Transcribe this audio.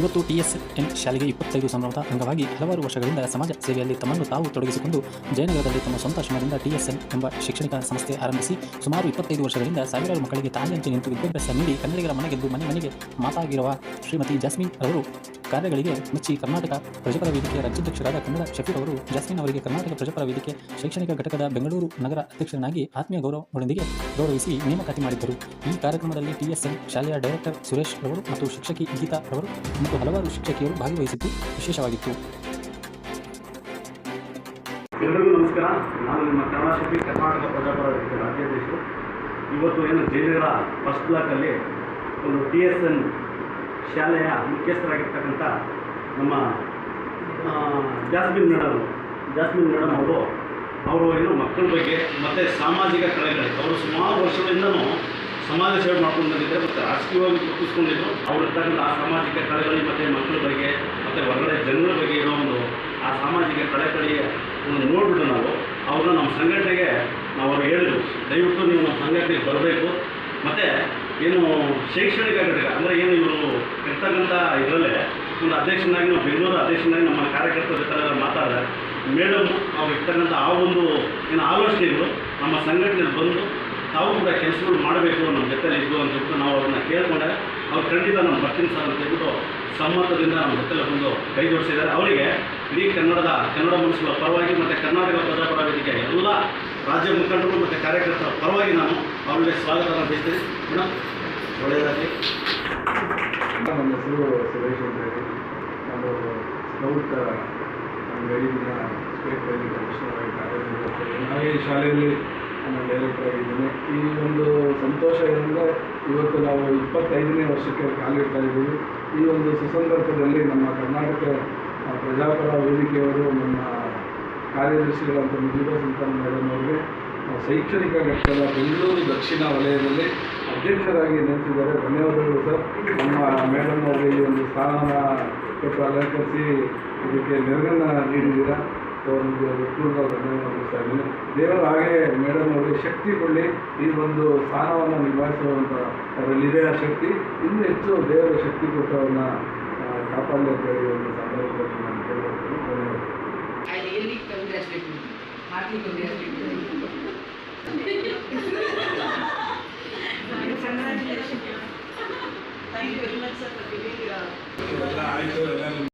ಇವತ್ತು ಟಿಎಸ್ಎನ್ ಶಾಲೆಗೆ ಇಪ್ಪತ್ತೈದು ಸಂಭ್ರಮದ ಅಂಗವಾಗಿ ಹಲವಾರು ವರ್ಷಗಳಿಂದ ಸಮಾಜ ಸೇವೆಯಲ್ಲಿ ತಮ್ಮನ್ನು ತಾವು ತೊಡಗಿಸಿಕೊಂಡು ಜಯನಗರದಲ್ಲಿ ತಮ್ಮ ಸ್ವಂತ ಶ್ರಮದಿಂದ ಟಿಎಸ್ಎನ್ ಎಂಬ ಶೈಕ್ಷಣಿಕ ಸಂಸ್ಥೆ ಆರಂಭಿಸಿ ಸುಮಾರು ಇಪ್ಪತ್ತೈದು ವರ್ಷಗಳಿಂದ ಸಾವಿರಾರು ಮಕ್ಕಳಿಗೆ ತಾಯಿಯಂತೆ ನಿಂತು ವಿದ್ಯಾಭ್ಯಾಸ ನೀಡಿ ಕನ್ನಡಿಗರ ಮನೆಗೆದ್ದು ಮನೆ ಮನೆಗೆ ಮಾತಾಗಿರುವ ಶ್ರೀಮತಿ ಜಾಸ್ಮಿನ್ ಅವರು ಕಾರ್ಯಗಳಿಗೆ ಮೆಚ್ಚಿ ಕರ್ನಾಟಕ ಪ್ರಜಾಪರ ವೇದಿಕೆಯ ರಾಜ್ಯಾಧ್ಯಕ್ಷರಾದ ಕನ್ನಡ ಶಫೀರ್ ಅವರು, ಜಾಸ್ಮಿನ್ ಅವರಿಗೆ ಕರ್ನಾಟಕ ಪ್ರಜಾಪರ ವೇದಿಕೆ ಶೈಕ್ಷಣಿಕ ಘಟಕದ ಬೆಂಗಳೂರು ನಗರ ಅಧ್ಯಕ್ಷರನ್ನಾಗಿ ಆತ್ಮೀಯ ಗೌರವಗಳೊಂದಿಗೆ ಗೌರವಿಸಿ ನೇಮಕಾತಿ ಮಾಡಿದ್ದರು. ಈ ಕಾರ್ಯಕ್ರಮದಲ್ಲಿ ಟಿಎಸ್ಎನ್ ಶಾಲೆಯ ಡೈರೆಕ್ಟರ್ ಸುರೇಶ್ ಅವರು ಮತ್ತು ಶಿಕ್ಷಕಿ ಗೀತಾ ರವರು ಮತ್ತು ಹಲವಾರು ಶಿಕ್ಷಕಿಯರು ಭಾಗವಹಿಸಿದ್ದು ವಿಶೇಷವಾಗಿತ್ತು. ಎಲ್ಲರಿಗೂ ನಮಸ್ಕಾರ. ನಾನು ನಿಮ್ಮ ಕನ್ನಡ ಕರ್ನಾಟಕ ಪ್ರಜಾಪರ ಇವತ್ತು ಏನು ಜಯನಗರ ಫಸ್ಟ್ ಬ್ಲಾಕಲ್ಲಿ ಒಂದು ಟಿ ಎಸ್ ಎನ್ ಶಾಲೆಯ ಮುಖ್ಯಸ್ಥರಾಗಿರ್ತಕ್ಕಂಥ ನಮ್ಮ ಜಾಸ್ಮಿನ್ ಮೇಡಮ್ ಜಾಸ್ಮಿನ್ ಮೇಡಮ್ ಅವರು ಅವರು ಏನು ಮಕ್ಕಳ ಬಗ್ಗೆ ಮತ್ತು ಸಾಮಾಜಿಕ ಕಳೆಗಳು ಅವರು ಸುಮಾರು ವರ್ಷಗಳಿಂದನೂ ಸಮಾಜ ಸೇವೆ ಮಾಡ್ಕೊಂಡು ಮತ್ತೆ ಮತ್ತು ರಾಜಕೀಯವಾಗಿ ಗುರುತಿಸ್ಕೊಂಡಿದ್ದರು ಅವ್ರು ಇರ್ತಕ್ಕಂಥ ಆ ಸಾಮಾಜಿಕ ಕಳೆಗಳು ಮತ್ತು ಮಕ್ಕಳ ಬಗ್ಗೆ ಮತ್ತು ಹೊರಗಡೆ ಜನರ ಬಗ್ಗೆ ಇರೋ ಒಂದು ಆ ಸಾಮಾಜಿಕ ಕಳೆಕಳಿಯ ಒಂದು ನೋಡ್ಬಿಟ್ಟು ನಾವು ಅವ್ರನ್ನ ನಮ್ಮ ಸಂಘಟನೆಗೆ ನಾವು ಅವ್ರು ಹೇಳಿದ್ರು. ದಯವಿಟ್ಟು ನೀವು ನಮ್ಮ ಸಂಘಟನೆಗೆ ಬರಬೇಕು. ಮತ್ತು ಏನು ಶೈಕ್ಷಣಿಕ ಘಟಕ, ಅಂದರೆ ಏನು ಇವರು ಇರ್ತಕ್ಕಂಥ ಇದರಲ್ಲೇ ಒಂದು ಅಧ್ಯಕ್ಷನಾಗಿ ನಾವು ಬೆಂಗಳೂರು ಅಧ್ಯಕ್ಷನಾಗಿ ನಮ್ಮ ಕಾರ್ಯಕರ್ತರ ಜೊತೆ ಮಾತಾಡಿದ್ರೆ ಮೇಡಮ್ ಅವ್ರು ಇರ್ತಕ್ಕಂಥ ಆ ಒಂದು ಏನು ಆಲೋಚನೆಗಳು ನಮ್ಮ ಸಂಘಟನೆಯಲ್ಲಿ ಬಂದು ತಾವು ಕೂಡ ಕೆಲಸಗಳು ಮಾಡಬೇಕು ನಮ್ಮ ಜೊತೆಲಿ ಇದ್ದು ಅಂತ ಹೇಳ್ಬಿಟ್ಟು ನಾವು ಅವ್ರನ್ನ ಕೇಳಿಕೊಂಡೆ. ಅವ್ರು ಖಂಡಿತ ನಮ್ಮ ಬರ್ತೀನಿ ಸರ್ ಅಂತ ಹೇಳ್ಬಿಟ್ಟು ಸಮ್ಮತದಿಂದ ನಮ್ಮ ಜೊತೆಲಿ ಬಂದು ಕೈ ಜೋಡಿಸಿದ್ದಾರೆ. ಅವರಿಗೆ ಇಡೀ ಕನ್ನಡದ ಕನ್ನಡ ಮನಸ್ಸುಗಳ ಪರವಾಗಿ ಮತ್ತು ಕರ್ನಾಟಕ ಪ್ರಜಾಪರ ವೇದಿಕೆ ಎಲ್ಲ ರಾಜ್ಯ ಮುಖಂಡರು ಮತ್ತು ಕಾರ್ಯಕರ್ತರ ಪರವಾಗಿ ನಾನು ಅವರಿಗೆ ಸ್ವಾಗತವನ್ನು ಬಯಸ್ತೀನಿ ಮೇಡಮ್ ಒಳ್ಳೆಯದಾಗಲಿ. ನನ್ನ ಹೆಸರು ಸುರೇಶ್ ಅಂತ ಹೇಳಿ. ನಾನು ಸ್ಕೌಟ್ ಗೈಡಿನ ಸ್ಟೇಟ್ ಗೈಡಿನ ಕಮಿಷನರ್ ಕಾರ್ಯನಿರ್ವಹಿಸ್ತೀನಿ ಹಾಗೆ ಈ ಶಾಲೆಯಲ್ಲಿ ನಾನು ಡೈರೆಕ್ಟರ್ ಆಗಿದ್ದೀನಿ. ಈ ಒಂದು ಸಂತೋಷ ಏನಂದರೆ, ಇವತ್ತು ನಾವು ಇಪ್ಪತ್ತೈದನೇ ವರ್ಷಕ್ಕೆ ಕಾಲಿಡ್ತಾ ಇದ್ದೀವಿ. ಈ ಒಂದು ಸುಸಂದರ್ಭದಲ್ಲಿ ನಮ್ಮ ಕರ್ನಾಟಕ ಪ್ರಜಾಪರ ವೇದಿಕೆಯವರು ನಮ್ಮ ಕಾರ್ಯದರ್ಶಿಗಳಂತ ಮುಜೀಬಾ ಸುಲ್ತಾನ್ ಮೇಡಮ್ ಅವರಿಗೆ ಶೈಕ್ಷಣಿಕ ಘಟ್ಟದ ಬೆಂಗಳೂರು ದಕ್ಷಿಣ ವಲಯದಲ್ಲಿ ಅಧ್ಯಕ್ಷರಾಗಿ ನಿಂತಿದ್ದಾರೆ ಧನ್ಯವಾದಗಳು ಸರ್. ನಮ್ಮ ಮೇಡಮ್ ಅವರಿಗೆ ಈ ಒಂದು ಸ್ಥಾನನ ಅಲಂಕರಿಸಿ ಇದಕ್ಕೆ ನೆರವನ್ನು ನೀಡಿದ್ದೀರಾ. ಪೂರ್ವ ಧನ್ಯವಾದಗಳು ದೇವರು ಹಾಗೆ ಮೇಡಮ್ ಅವರಿಗೆ ಶಕ್ತಿ ಕೊಡಲಿ. ಈ ಒಂದು ಸ್ಥಾನವನ್ನು ನಿಭಾಯಿಸುವಂಥ ಅವರಲ್ಲಿದೆ ಆ ಶಕ್ತಿ. ಇನ್ನೂ ಹೆಚ್ಚು ದೇವರ ಶಕ್ತಿ ಕೊಟ್ಟು ಅವ್ರನ್ನ ಆ, ಕಾಪಾಡಲಿ ಅಂತ ಹೇಳಿ ಒಂದು ಸಂದರ್ಭದಲ್ಲಿ ನಾನು ಕೇಳ್ಕೊಳ್ತೀನಿ. ಧನ್ಯವಾದ. I